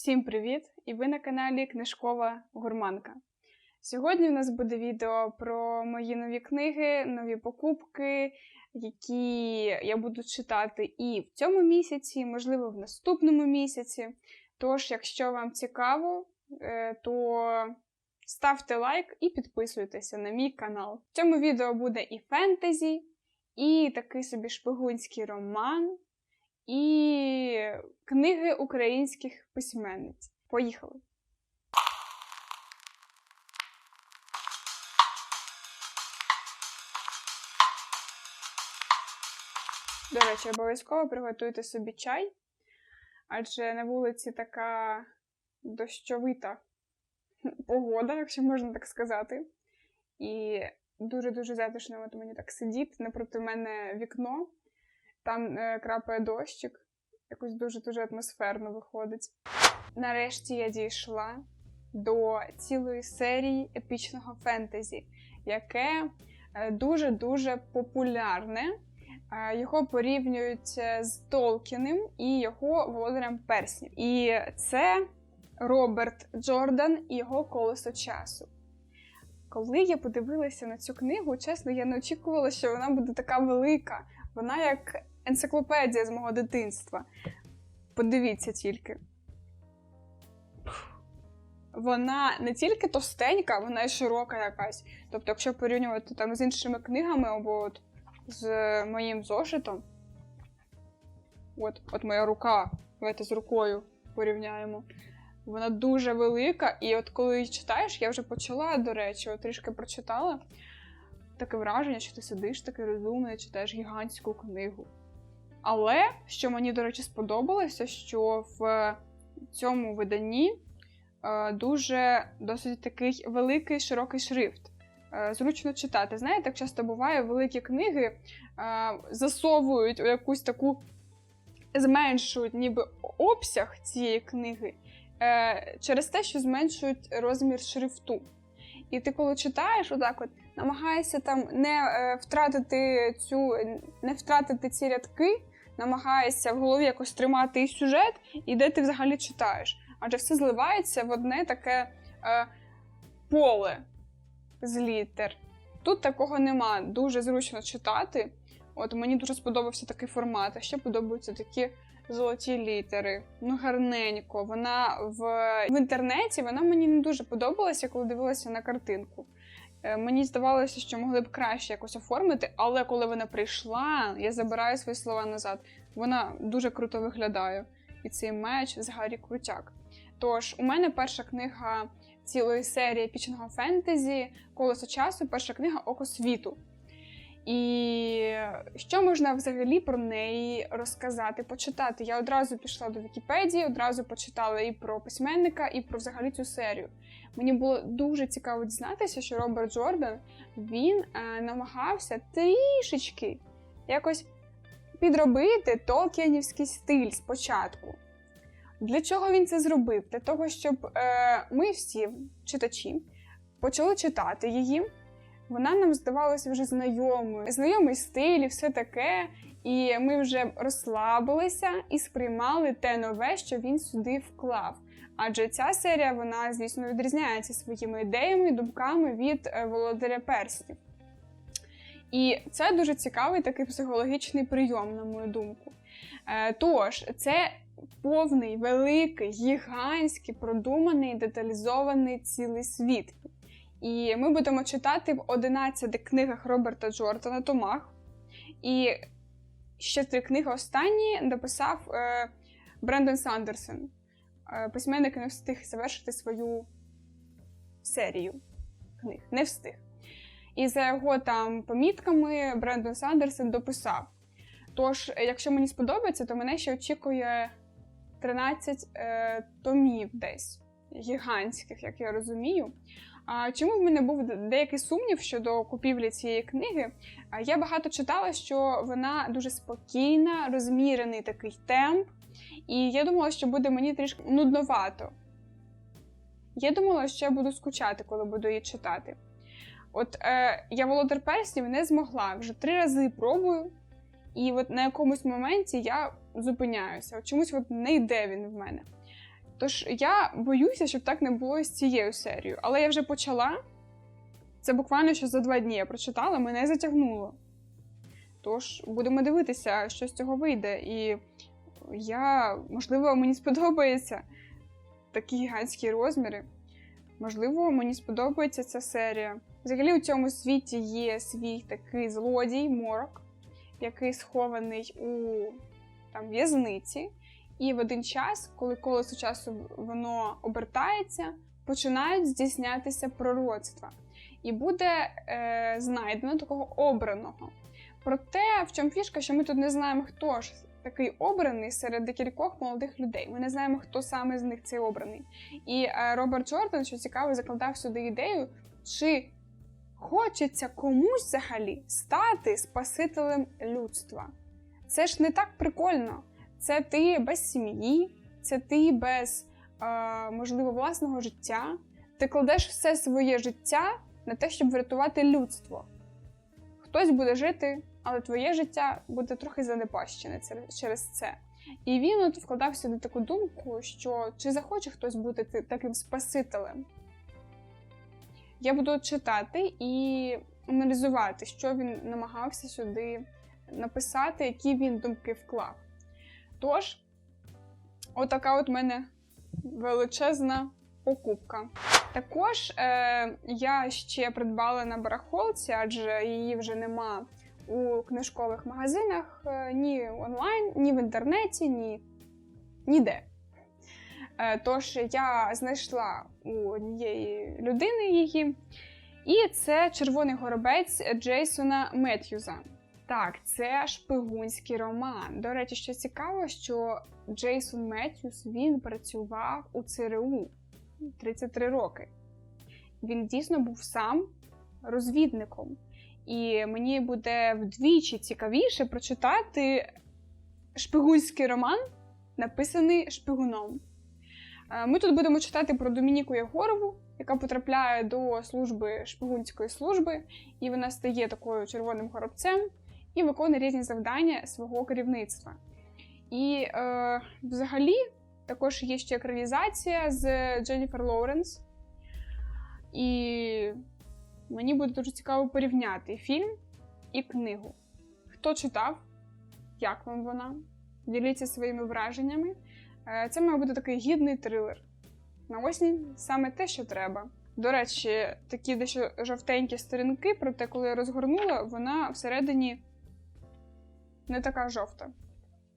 Всім привіт! І ви на каналі Книжкова Гурманка. Сьогодні в нас буде відео про мої нові книги, нові покупки, які я буду читати і в цьому місяці, можливо, в наступному місяці. Тож, якщо вам цікаво, е, то ставте лайк і підписуйтеся на мій канал. В цьому відео буде і фентезі, і такий собі шпигунський роман, і книги українських письменниць. Поїхали! До речі, обов'язково приготуйте собі чай, адже на вулиці така дощовита погода, якщо можна так сказати. І дуже-дуже затишно от мені так сидіти напроти мене вікно, там е, крапає дощик, якось дуже-дуже атмосферно виходить. Нарешті я дійшла до цілої серії епічного фентезі, яке дуже-дуже популярне. Е, Його порівнюють е, з Толкіним і його володарем перснів. І це Роберт Джордан і його колесо часу. Коли я подивилася на цю книгу, чесно, я не очікувала, що вона буде така велика. Вона як енциклопедія з мого дитинства. Подивіться тільки. Вона не тільки товстенька, вона й широка якась. Тобто, якщо порівнювати там з іншими книгами або от з моїм зошитом. От, от моя рука. Давайте з рукою порівняємо. Вона дуже велика, і от коли її читаєш, я вже почала, до речі, от трішки прочитала. Таке враження, що ти сидиш такий розумний, читаєш гігантську книгу. Але що мені, до речі, сподобалося, що в цьому виданні е, дуже досить такий великий широкий шрифт. Е, зручно читати. Знаєте, так часто буває, великі книги е, засовують у якусь таку, зменшують ніби обсяг цієї книги через те, що зменшують розмір шрифту. І ти, коли читаєш, отак от намагаєшся там не втратити цю, не втратити ці рядки, намагаєшся в голові якось тримати і сюжет, і де ти взагалі читаєш. Адже все зливається в одне таке е, поле з літер. Тут такого нема. Дуже зручно читати. От мені дуже сподобався такий формат. А ще подобаються такі золоті літери. Ну, гарненько. Вона в, в інтернеті вона мені не дуже подобалася, коли дивилася на картинку. Е, Мені здавалося, що могли б краще якось оформити, але коли вона прийшла, я забираю свої слова назад. Вона дуже круто виглядає. І цей меч взагалі крутяк. Тож, у мене перша книга цілої серії епічного фентезі Колесо часу, перша книга Око світу. І що можна взагалі про неї розказати, почитати? Я одразу пішла до Вікіпедії, одразу почитала і про письменника, і про взагалі цю серію. Мені було дуже цікаво дізнатися, що Роберт Джордан він е, намагався трішечки якось підробити толкінівський стиль спочатку. Для чого він це зробив? Для того, щоб е, ми всі, читачі, почали читати її. Вона нам здавалася вже знайомою, знайомий стиль і все таке. І ми вже розслабилися і сприймали те нове, що він сюди вклав. Адже ця серія, вона, звісно, відрізняється своїми ідеями і думками від е, володаря перснів. І це дуже цікавий такий психологічний прийом, на мою думку. Е, Тож, це повний, великий, гігантський, продуманий, деталізований цілий світ. І ми будемо читати в 11 книгах Роберта Джордана Томах. І ще три книги останні написав е, Брендон Сандерсон. Е, письменник не встиг завершити свою серію книг. Не встиг. І за його там помітками Брендон Сандерсон дописав. Тож, якщо мені сподобається, то мене ще очікує 13 е, томів десь гігантських, як я розумію. А чому в мене був деякий сумнів щодо купівлі цієї книги? Я багато читала, що вона дуже спокійна, розмірений такий темп, і я думала, що буде мені трішки нудновато. Я думала, що я буду скучати, коли буду її читати. От е, я володар перснів не змогла. Вже три рази пробую, і от на якомусь моменті я зупиняюся. От чомусь от не йде він в мене. Тож я боюся, щоб так не було з цією серією. Але я вже почала. Це буквально що за два дні я прочитала, мене затягнуло. Тож будемо дивитися, що з цього вийде. І я, можливо, мені сподобається такі гігантські розміри. Можливо, мені сподобається ця серія. Взагалі, у цьому світі є свій такий злодій, морок, який схований у там, в'язниці. І в один час, коли колесо часу воно обертається, починають здійснятися пророцтва. І буде е, знайдено такого обраного. Проте, в чому фішка, що ми тут не знаємо, хто ж такий обраний серед декількох молодих людей. Ми не знаємо, хто саме з них цей обраний. І е, Роберт Джордан, що цікаво, закладав сюди ідею, чи хочеться комусь взагалі стати спасителем людства. Це ж не так прикольно. Це ти без сім'ї, це ти без, е, можливо, власного життя. Ти кладеш все своє життя на те, щоб врятувати людство. Хтось буде жити, але твоє життя буде трохи занепащене через це. І він от вкладав сюди таку думку, що чи захоче хтось бути таким спасителем. Я буду читати і аналізувати, що він намагався сюди написати, які він думки вклав. Тож, отака от мене величезна покупка. Також е, я ще придбала на барахолці, адже її вже нема у книжкових магазинах е, ні онлайн, ні в інтернеті, ні ніде. Е, тож я знайшла у однієї людини її, і це червоний горобець Джейсона Меттьюза. Так, це шпигунський роман. До речі, що цікаво, що Джейсон Меттьюс він працював у ЦРУ 33 роки. Він дійсно був сам розвідником. І мені буде вдвічі цікавіше прочитати шпигунський роман, написаний шпигуном. Е, ми тут будемо читати про Домініку Єгорову, яка потрапляє до служби шпигунської служби, і вона стає такою червоним горобцем і виконує різні завдання свого керівництва. І е, взагалі також є ще екранізація з Дженніфер Лоуренс. І мені буде дуже цікаво порівняти фільм і книгу. Хто читав? Як вам вона? Діліться своїми враженнями. Е, це має бути такий гідний трилер. На осінь саме те, що треба. До речі, такі дещо жовтенькі сторінки, проте, коли я розгорнула, вона всередині не така жовта.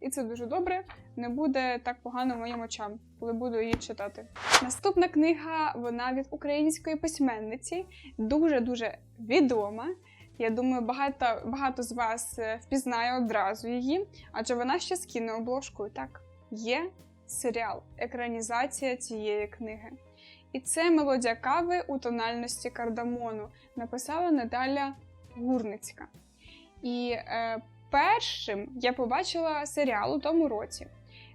І це дуже добре, не буде так погано моїм очам, коли буду її читати. Наступна книга, вона від української письменниці, дуже-дуже відома. Я думаю, багато багато з вас е, впізнає одразу її, адже вона ще з кінообложкою. Так, є серіал, екранізація цієї книги. І це мелодія кави у тональності кардамону. Написала Наталя Гурницька. І е, першим я побачила серіал у тому році.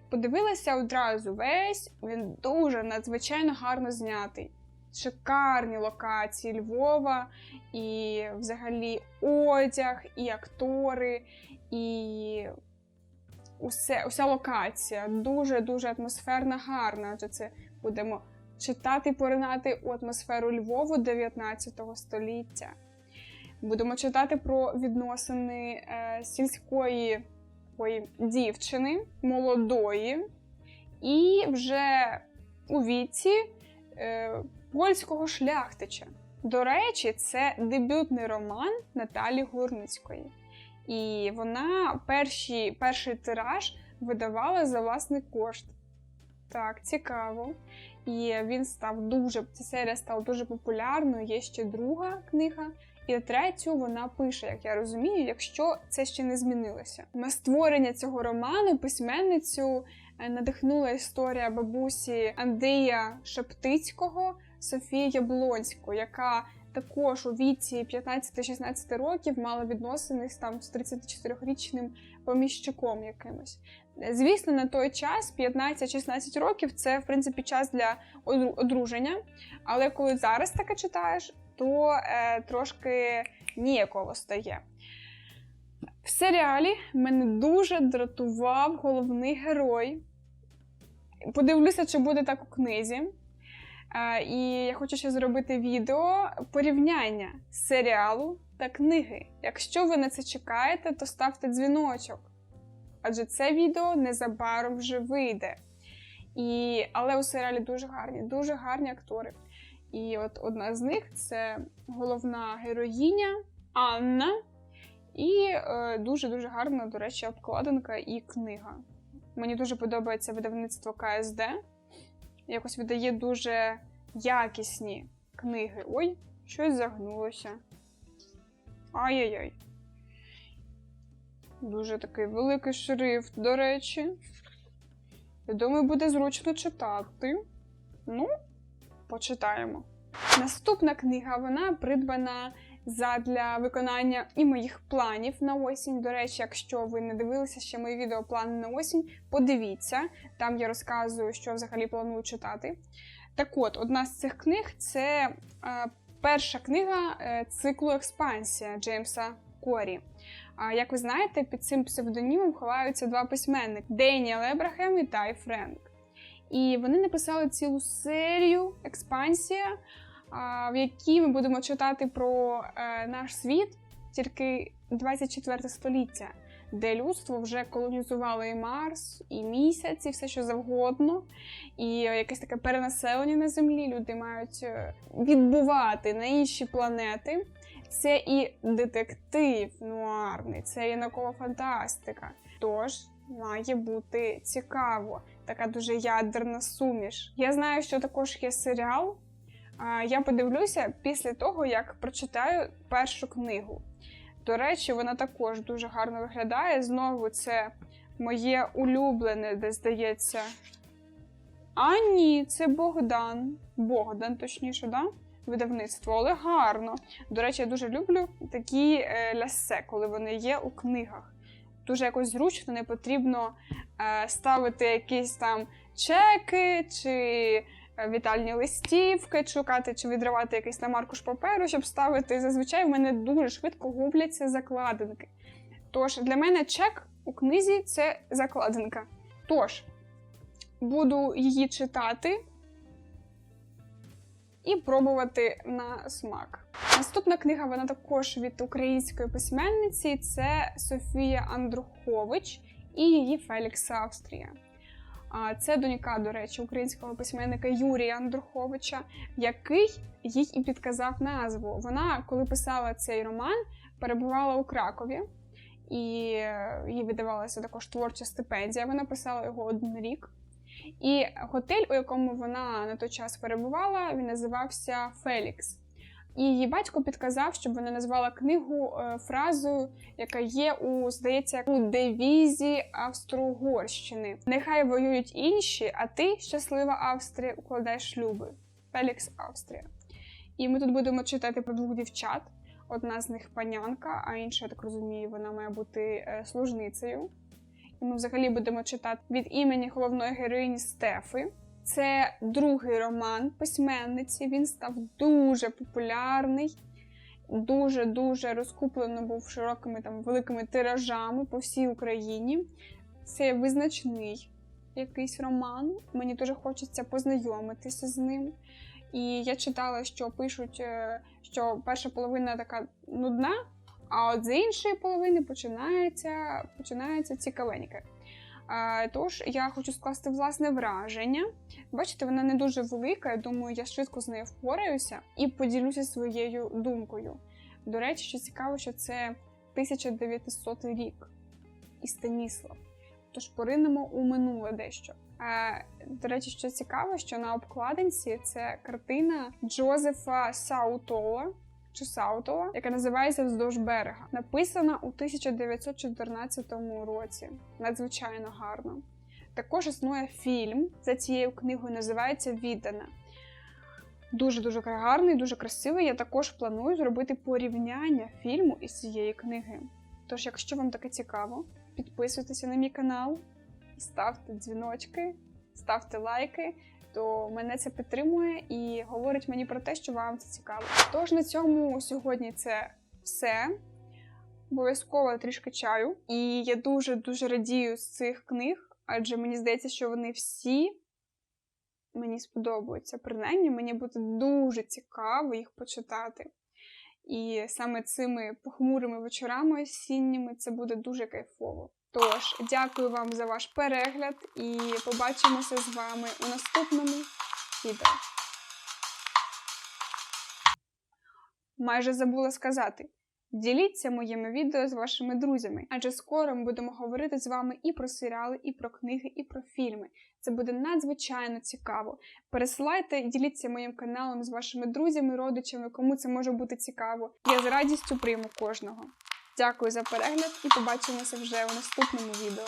Подивилася одразу весь, він дуже надзвичайно гарно знятий. Шикарні локації Львова, і взагалі одяг, і актори, і усе, уся локація дуже-дуже атмосферна, гарна. Адже це будемо читати поринати у атмосферу Львову 19 століття. Будемо читати про відносини е, сільської ой, дівчини, молодої, і вже у віці е, польського шляхтича. До речі, це дебютний роман Наталі Гурницької. І вона перші, перший тираж видавала за власний кошт. Так, цікаво. І він став дуже, ця серія стала дуже популярною. Є ще друга книга. І третю вона пише, як я розумію, якщо це ще не змінилося. На створення цього роману письменницю е, надихнула історія бабусі Андрія Шептицького Софії Яблонської, яка також у віці 15-16 років мала відносини там з 34-річним поміщиком якимось. Звісно, на той час 15-16 років це в принципі час для одруження. Але коли зараз таке читаєш, то е, трошки ніяково стає. В серіалі мене дуже дратував головний герой. подивлюся, чи буде так у книзі. Е, І я хочу ще зробити відео порівняння серіалу та книги. Якщо ви на це чекаєте, то ставте дзвіночок. Адже це відео незабаром вже вийде. І... Але у серіалі дуже гарні, дуже гарні актори. І от одна з них це головна героїня Анна. І е, дуже-дуже гарна, до речі, обкладинка і книга. Мені дуже подобається видавництво КСД. Якось видає дуже якісні книги. Ой, щось загнулося. Ай-яй-яй. Дуже такий великий шрифт, до речі. Я думаю, буде зручно читати. Ну, почитаємо. Наступна книга вона придбана задля виконання і моїх планів на осінь. До речі, якщо ви не дивилися ще мої відео плани на осінь, подивіться. Там я розказую, що взагалі планую читати. Так от, одна з цих книг це е, перша книга е, циклу Експансія Джеймса Корі. Як ви знаєте, під цим псевдонімом ховаються два письменники Деніел Ебрахем і Тай Френк. І вони написали цілу серію експансія, в якій ми будемо читати про е, наш світ тільки 24 століття, де людство вже колонізувало і Марс, і місяць, і все що завгодно, і е, якесь таке перенаселення на землі. Люди мають е, відбувати на інші планети. Це і детектив нуарний, це і наукова фантастика. Тож має бути цікаво, така дуже ядерна суміш. Я знаю, що також є серіал. Я подивлюся після того, як прочитаю першу книгу. До речі, вона також дуже гарно виглядає. Знову це моє улюблене, де здається. А ні, це Богдан. Богдан, точніше, да? видавництво, але гарно. До речі, я дуже люблю такі е, лясе, коли вони є у книгах. Дуже якось зручно, не потрібно е, ставити якісь там чеки чи е, вітальні листівки, шукати чи відривати якийсь там аркуш паперу, щоб ставити. Зазвичай в мене дуже швидко губляться закладинки. Тож для мене чек у книзі це закладинка. Тож, буду її читати і пробувати на смак. Наступна книга вона також від української письменниці. Це Софія Андрухович і її Фелікс Австрія. Це донька, до речі, українського письменника Юрія Андруховича, який їй і підказав назву. Вона, коли писала цей роман, перебувала у Кракові, і їй видавалася також творча стипендія. Вона писала його один рік. І готель, у якому вона на той час перебувала, він називався Фелікс. І її батько підказав, щоб вона назвала книгу е, фразою, яка є у, здається, у девізі Австро-Угорщини. Нехай воюють інші, а ти, щаслива Австрія, укладаєш шлюби. Фелікс Австрія. І ми тут будемо читати про двох дівчат. Одна з них панянка, а інша, я так розумію, вона має бути е, служницею. І ми взагалі будемо читати від імені головної героїні Стефи. Це другий роман письменниці. Він став дуже популярний, дуже-дуже розкуплено був широкими там великими тиражами по всій Україні. Це визначний якийсь роман. Мені дуже хочеться познайомитися з ним. І я читала, що пишуть, е, що перша половина така нудна, а от з іншої половини починається починається цікавеньке. Тож я хочу скласти власне враження. Бачите, вона не дуже велика. Я думаю, я швидко з нею впораюся і поділюся своєю думкою. До речі, що цікаво, що це 1900 рік і Станіслав. Тож поринемо у минуле дещо. До речі, що цікаво, що на обкладинці це картина Джозефа Саутола чи Саутола, яка називається Вздовж берега. Написана у 1914 році. Надзвичайно гарно. Також існує фільм за цією книгою, називається Віддана. Дуже-дуже гарний, дуже красивий. Я також планую зробити порівняння фільму із цієї книги. Тож, якщо вам таке цікаво, підписуйтеся на мій канал, ставте дзвіночки, ставте лайки то мене це підтримує і говорить мені про те, що вам це цікаво. Тож на цьому сьогодні це все. Обов'язково трішки чаю. І я дуже-дуже радію з цих книг, адже мені здається, що вони всі мені сподобаються. Принаймні, мені буде дуже цікаво їх почитати. І саме цими похмурими вечорами осінніми це буде дуже кайфово. Тож, дякую вам за ваш перегляд і побачимося з вами у наступному відео. Майже забула сказати. Діліться моїми відео з вашими друзями, адже скоро ми будемо говорити з вами і про серіали, і про книги, і про фільми. Це буде надзвичайно цікаво. Пересилайте, і діліться моїм каналом з вашими друзями, родичами, кому це може бути цікаво. Я з радістю прийму кожного. Дякую за перегляд і побачимося вже у наступному відео.